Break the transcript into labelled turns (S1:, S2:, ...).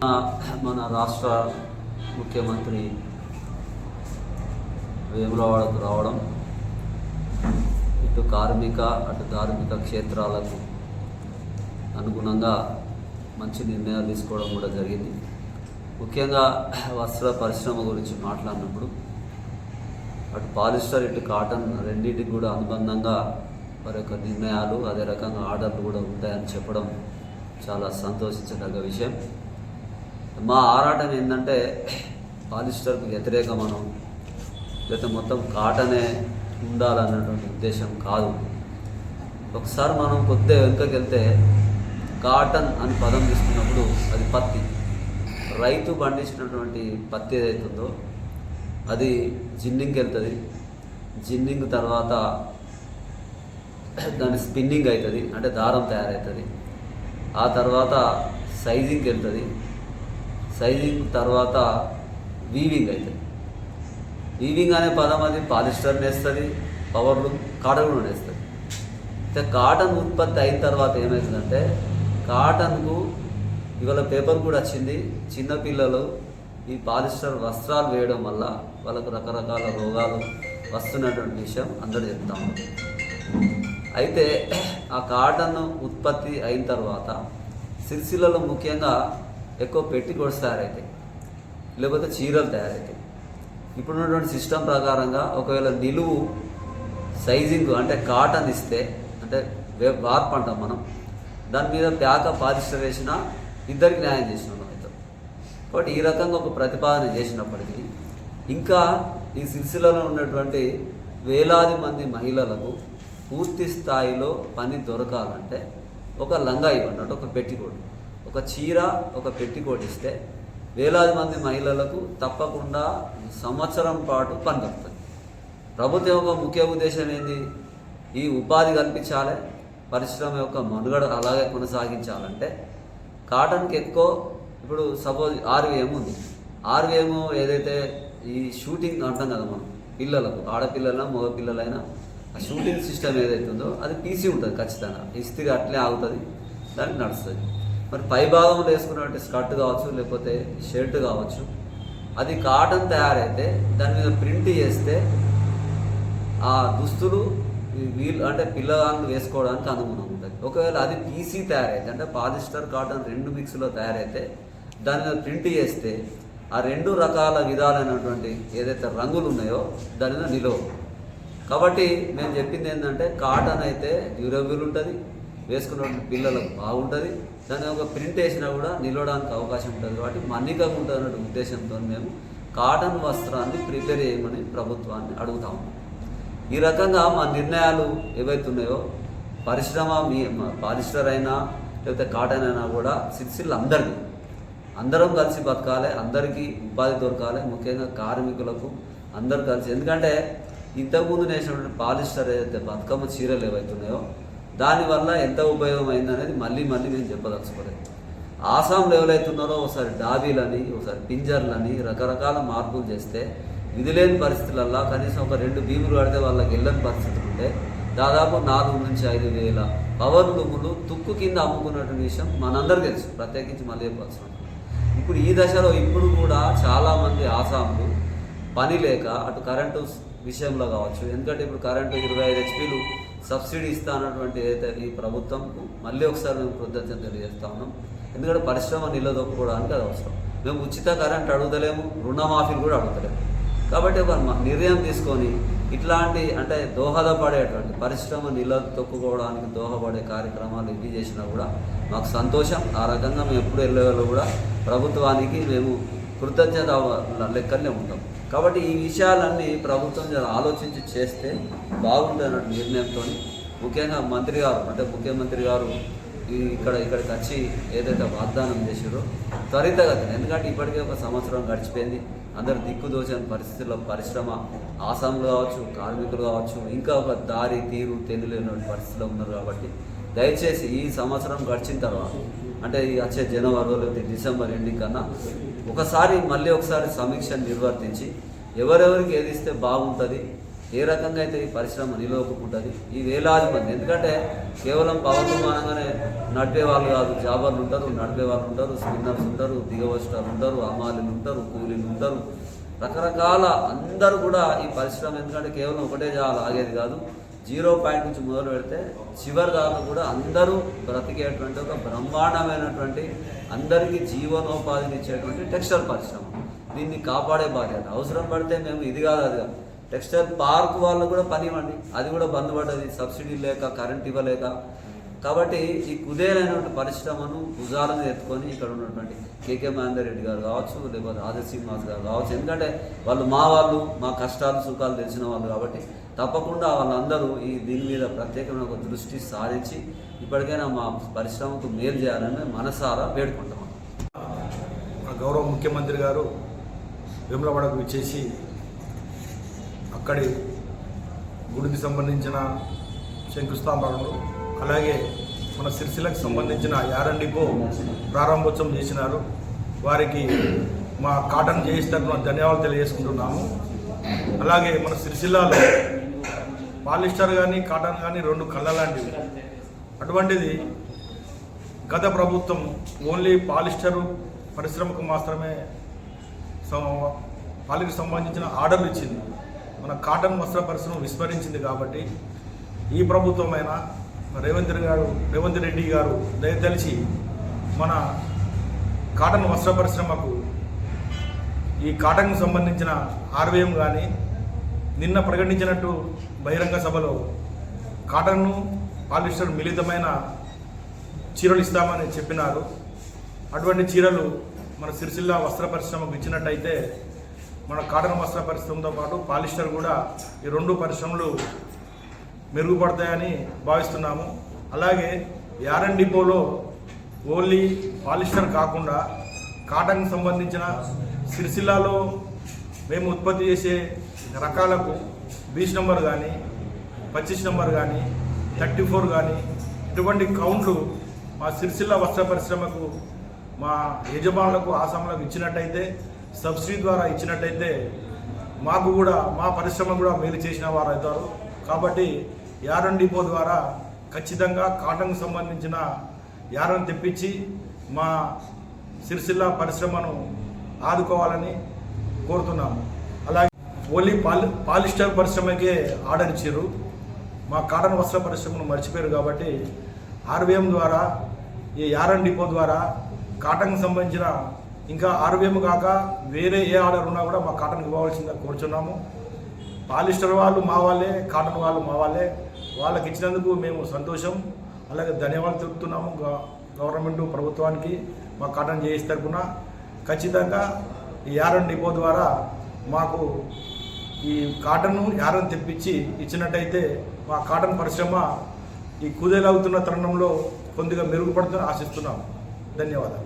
S1: మన రాష్ట్ర ముఖ్యమంత్రి వేములవాడకు రావడం ఇటు కార్మిక అటు ధార్మిక క్షేత్రాలకు అనుగుణంగా మంచి నిర్ణయాలు తీసుకోవడం కూడా జరిగింది. ముఖ్యంగా వస్త్ర పరిశ్రమ గురించి మాట్లాడినప్పుడు అటు పాలిస్టర్ ఇటు కాటన్ రెండింటికి కూడా అనుబంధంగా వారి యొక్క నిర్ణయాలు అదే రకంగా ఆర్డర్లు కూడా ఉంటాయని చెప్పడం చాలా సంతోషించదగ్గ విషయం. మా ఆరాటం ఏంటంటే పాలిస్టర్కు వ్యతిరేక మనం లేకపోతే మొత్తం కాటనే ఉండాలన్నటువంటి ఉద్దేశం కాదు. ఒకసారి మనం కొద్దిగా వెనుకకి వెళ్తే కాటన్ అని పదం తీసుకున్నప్పుడు అది పత్తి. రైతు పండించినటువంటి పత్తి ఏదైతుందో అది జిన్నింగ్కి వెళ్తుంది. జిన్నింగ్ తర్వాత దాని స్పిన్నింగ్ అవుతుంది అంటే దారం తయారవుతుంది ఆ తర్వాత సైజింగ్కి వెళ్తుంది. సైజింగ్ తర్వాత వీవింగ్ అవుతుంది వీవింగ్ అనే పదం అది పాలిస్టర్ నేస్తుంది పవర్లు కాటన్ కూడా నేస్తుంది. అయితే కాటన్ ఉత్పత్తి అయిన తర్వాత ఏమవుతుందంటే కాటన్కు ఇవాళ పేపర్ కూడా వచ్చింది చిన్నపిల్లలు ఈ పాలిస్టర్ వస్త్రాలు వేయడం వల్ల వాళ్ళకు రకరకాల రోగాలు వస్తున్నటువంటి విషయం అందరూ చెప్తాము అయితే ఆ కాటన్ ఉత్పత్తి అయిన తర్వాత సిరిసిల్లలో ముఖ్యంగా ఎక్కువ పెట్టికోట్స్ తయారవుతాయి లేకపోతే చీరలు తయారవుతాయి ఇప్పుడున్నటువంటి సిస్టమ్ ప్రకారంగా ఒకవేళ నిలువు సైజింగ్ అంటే కాటన్ ఇస్తే అంటే వే- వార్ప్ అంటాం మనం దాని మీద ప్యాక పాలిస్టర్ వేసిన ఇద్దరికి న్యాయం చేసిన అవుతాం కాబట్టి ఈ రకంగా ఒక ప్రతిపాదన చేసినప్పటికీ ఇంకా ఈ సిరిసిల్లలో ఉన్నటువంటి వేలాది మంది మహిళలకు పూర్తి స్థాయిలో పని దొరకాలంటే ఒక లంగా ఇవ్వండి అంటే ఒక పెట్టికోడు ఒక చీర ఒక పెట్టికోట్ ఇస్తే వేలాది మంది మహిళలకు తప్పకుండా సంవత్సరం పాటు పని దొరుకుతుంది. ప్రభుత్వం యొక్క ముఖ్య ఉద్దేశం ఏంది? ఈ ఉపాధి కల్పించాలి పరిశ్రమ యొక్క మనుగడ అలాగే కొనసాగించాలంటే కాటన్కి ఎక్కువ ఇప్పుడు సపోజ్ ఆర్వీఎం ఉంది. ఆర్వీఎం ఏదైతే ఈ షూటింగ్ అంటాం కదా మనం పిల్లలకు ఆడపిల్లలైనా మగ పిల్లలైనా ఆ షూటింగ్ సిస్టమ్ ఏదైతే ఉందో అది పీసీ ఉంటుంది ఖచ్చితంగా. ఇస్త్రీ అట్లే ఆగుతుంది దానికి నడుస్తుంది. మరి పై భాగంలో వేసుకున్నటువంటి స్కర్ట్ కావచ్చు లేకపోతే షర్ట్ కావచ్చు. అది కాటన్ తయారైతే దాని మీద ప్రింట్ చేస్తే ఆ దుస్తులు వీళ్ళు వీల్ అంటే పిల్లగాళ్ళు వేసుకోవడానికి అనుగుణంగా ఉంటుంది. ఒకవేళ అది పీసీ తయారైతే అంటే పాలిస్టర్ కాటన్ రెండు మిక్స్లో తయారైతే దాని మీద ప్రింట్ చేస్తే ఆ రెండు రకాల విధాలైనటువంటి ఏదైతే రంగులు ఉన్నాయో దాని మీద నిలవ కాబట్టి మేము చెప్పింది ఏంటంటే కాటన్ అయితే డ్యూరబుల్ ఉంటుంది వేసుకున్నటువంటి పిల్లలకు బాగుంటుంది దాని ఒక ప్రింట్ వేసినా కూడా నిలవడానికి అవకాశం ఉంటుంది. కాబట్టి మన్నికగా ఉంటుంది ఉద్దేశంతో మేము కాటన్ వస్త్రాన్ని ప్రిపేర్ చేయమని ప్రభుత్వాన్ని అడుగుతాము ఈ రకంగా మా నిర్ణయాలు ఏవైతే ఉన్నాయో పరిశ్రమ మీ పాలిస్టర్ అయినా లేకపోతే కాటన్ అయినా కూడా సిరిసిల్ల అందరికీ అందరం కలిసి బతకాలి అందరికీ ఉపాధి దొరకాలి ముఖ్యంగా కార్మికులకు అందరు కలిసి. ఎందుకంటే ఇంతకుముందు నేసినటువంటి పాలిస్టర్ ఏదైతే బతుకమ్మ చీరలు ఏవైతున్నాయో దానివల్ల ఎంత ఉపయోగం అయింది అనేది మళ్ళీ మళ్ళీ నేను చెప్పదలుచుకోలేదు. ఆసాంలో ఎవరైతున్నారో ఒకసారి డాబీలని ఒకసారి పింజర్లని రకరకాల మార్పులు చేస్తే విధులేని పరిస్థితులల్లో కనీసం ఒక రెండు భీములు కడితే వాళ్ళకి వెళ్ళని పరిస్థితులు ఉంటే దాదాపు నాలుగు నుంచి ఐదు వేల పవర్ లూములు తుక్కు కింద అమ్ముకున్నటువంటి విషయం మనందరూ తెలుసు. ప్రత్యేకించి మళ్ళీ చెప్పాల్సిన ఇప్పుడు ఈ దశలో ఇప్పుడు కూడా చాలామంది ఆసాములు పని లేక అటు కరెంటు విషయంలో కావచ్చు ఎందుకంటే ఇప్పుడు కరెంటు ఇరవై ఐదు హెచ్పీలు సబ్సిడీ ఇస్తా అన్నటువంటి ఏదైతే ఈ ప్రభుత్వంకు మళ్ళీ ఒకసారి మేము కృతజ్ఞత తెలియజేస్తా ఉన్నాం. ఎందుకంటే పరిశ్రమ నిలదొక్కుకోవడానికి అది అవసరం. మేము ఉచిత కరెంట్ అడుగుతలేము రుణమాఫీలు కూడా అడుగుతలేము. కాబట్టి ఒక నిర్ణయం తీసుకొని ఇట్లాంటి అంటే దోహదపడేటువంటి పరిశ్రమ నిలదొక్కుకోవడానికి దోహపడే కార్యక్రమాలు ఇవి చేసినా కూడా మాకు సంతోషం. ఆ రకంగా మేము ఎప్పుడు వెళ్ళేవాళ్ళు కూడా ప్రభుత్వానికి మేము కృతజ్ఞత లెక్కనే ఉంటాం. కాబట్టి ఈ విషయాలన్నీ ప్రభుత్వం ఆలోచించి చేస్తే బాగుంటుంది నిర్ణయంతో ముఖ్యంగా మంత్రి గారు అంటే ముఖ్యమంత్రి గారు ఇక్కడ ఇక్కడికి వచ్చి ఏదైతే వాగ్దానం చేసారో త్వరితగతిన ఎందుకంటే ఇప్పటికే ఒక సంవత్సరం గడిచిపోయింది. అందరు దిక్కుదోచని పరిస్థితుల్లో పరిశ్రమ ఆసాములు కావచ్చు కార్మికులు కావచ్చు ఇంకా ఒక దారి తీరు తెలియలేని పరిస్థితిలో ఉన్నారు కాబట్టి దయచేసి ఈ సంవత్సరం గడిచిన తర్వాత అంటే ఈ వచ్చే జనవరిలో లేకపోతే డిసెంబర్ ఎండింగ్ కన్నా ఒకసారి మళ్ళీ ఒకసారి సమీక్ష నిర్వర్తించి ఎవరెవరికి ఏది ఇస్తే బాగుంటుంది ఏ రకంగా అయితే ఈ పరిశ్రమ నిలవకుంటుంది ఈ వేలాది మంది. ఎందుకంటే కేవలం పవన్ నడిపే వాళ్ళు కాదు. జాబర్లు ఉంటారు నడిపే వాళ్ళు ఉంటారు స్పిన్నర్స్ ఉంటారు దిగవస్టాలు ఉంటారు అమాలీలు ఉంటారు కూలీలు ఉంటారు. రకరకాల అందరూ కూడా ఈ పరిశ్రమ ఎందుకంటే కేవలం ఒకటే జాబ్ ఆగేది కాదు. జీరో పాయింట్ నుంచి మొదలు పెడితే చివరి దాకా కూడా అందరూ బ్రతికేటువంటి ఒక బ్రహ్మాండమైనటువంటి అందరికీ జీవనోపాధిని ఇచ్చేటువంటి టెక్స్టైల్ పరిశ్రమ. దీన్ని కాపాడే బాధ్యత. అవసరం పడితే మేము ఇది కాదు అది కాదు. టెక్స్టైల్ పార్క్ వాళ్ళు కూడా పని ఇవ్వండి. అది కూడా బంద్ పడ్డది సబ్సిడీ లేక కరెంట్ ఇవ్వలేక. కాబట్టి ఈ కుదేలైనటువంటి పరిశ్రమను భుజాలను ఎత్తుకొని ఇక్కడ ఉన్నటువంటి కేకే మహేందర్ రెడ్డి గారు కావచ్చు లేకపోతే ఆదిత్య శ్రీనివాస్ గారు కావచ్చు. ఎందుకంటే వాళ్ళు మా వాళ్ళు మా కష్టాలు సుఖాలు తెలిసిన వాళ్ళు కాబట్టి తప్పకుండా వాళ్ళందరూ ఈ దీని మీద ప్రత్యేకమైన ఒక దృష్టి సారించి ఇప్పటికైనా మా పరిశ్రమకు మేలు చేయాలని మనసారా వేడుకుంటాం
S2: మన గౌరవ ముఖ్యమంత్రి గారు విమలవాడకు ఇచ్చేసి అక్కడి గుడికి సంబంధించిన శంకుస్థాపనలు అలాగే మన సిరిసిలకు సంబంధించిన యారన్ డిపో ప్రారంభోత్సవం చేసినారు. వారికి మా కాటన్ జేఎస్ తరఫున ధన్యవాదాలు తెలియజేసుకుంటున్నాము. అలాగే మన సిరిసిల్లాలో పాలిస్టర్ కానీ కాటన్ కానీ రెండు కళ్ళ లాంటివి అటువంటిది గత ప్రభుత్వం ఓన్లీ పాలిస్టరు పరిశ్రమకు మాత్రమే సం- పాలికి సంబంధించిన ఆర్డర్లు ఇచ్చింది. మన కాటన్ వస్త్ర పరిశ్రమ విస్మరించింది కాబట్టి ఈ ప్రభుత్వమైన రేవంత్ గారు రేవంత్ రెడ్డి గారు దయతలిచి మన కాటన్ వస్త్ర పరిశ్రమకు ఈ కాటన్కు సంబంధించిన ఆర్వీఎం కానీ నిన్న ప్రకటించినట్టు బహిరంగ సభలో కాటన్ను పాలిస్టర్ మిళితమైన చీరలు ఇస్తామని చెప్పినారు. అటువంటి చీరలు మన సిరిసిల్ల వస్త్ర పరిశ్రమకు ఇచ్చినట్టయితే మన కాటన్ వస్త్ర పరిశ్రమతో పాటు పాలిస్టర్ కూడా ఈ రెండు పరిశ్రమలు మెరుగుపడతాయని భావిస్తున్నాము. అలాగే యారన్ డిపోలో ఓన్లీ పాలిస్టర్ కాకుండా కాటన్కి సంబంధించిన సిరిసిల్లాలో మేము ఉత్పత్తి చేసే రకాలకు బీచ్ నెంబర్ కానీ పచ్చిస్ నెంబర్ కానీ థర్టీ ఫోర్ కానీ ఇటువంటి కౌంట్లు మా సిరిసిల్ల వస్త్ర పరిశ్రమకు మా యజమానులకు ఆసాములకు ఇచ్చినట్టయితే సబ్సిడీ ద్వారా ఇచ్చినట్టయితే మాకు కూడా మా పరిశ్రమ కూడా మేలు చేసిన వారు అవుతారు. కాబట్టి యారన్ డిపో ద్వారా ఖచ్చితంగా కాటన్కు సంబంధించిన యారన్ తెప్పించి మా సిరిసిల్ల పరిశ్రమను ఆదుకోవాలని కోరుతున్నాము. ఓన్లీ పాలి పాలిస్టర్ పరిశ్రమకే ఆర్డర్ ఇచ్చారు మా కాటన్ వస్త్ర పరిశ్రమను మర్చిపోయారు కాబట్టి ఆర్వీఎం ద్వారా ఈ యారన్ డిపో ద్వారా కాటన్కి సంబంధించిన ఇంకా ఆర్వీఎం కాక వేరే ఏ ఆర్డర్ ఉన్నా కూడా మా కాటన్కి ఇవ్వవలసిందిగా కోరుచున్నాము. పాలిస్టర్ వాళ్ళు మా వాళ్ళే కాటన్ వాళ్ళు మా వాళ్ళే. వాళ్ళకి ఇచ్చినందుకు మేము సంతోషం. అలాగే ధన్యవాదాలు తెలుపుతున్నాము గ- గవర్నమెంట్ ప్రభుత్వానికి మా కాటన్ చేసి తరపున ఖచ్చితంగా ఈ యారన్ డిపో ద్వారా మాకు ఈ కాటన్ను యారం తెప్పించి ఇచ్చినట్టయితే మా కాటన్ పరిశ్రమ ఈ కుదేలవుతున్న తరుణంలో కొద్దిగా మెరుగుపడుతుందని ఆశిస్తున్నాం. ధన్యవాదాలు.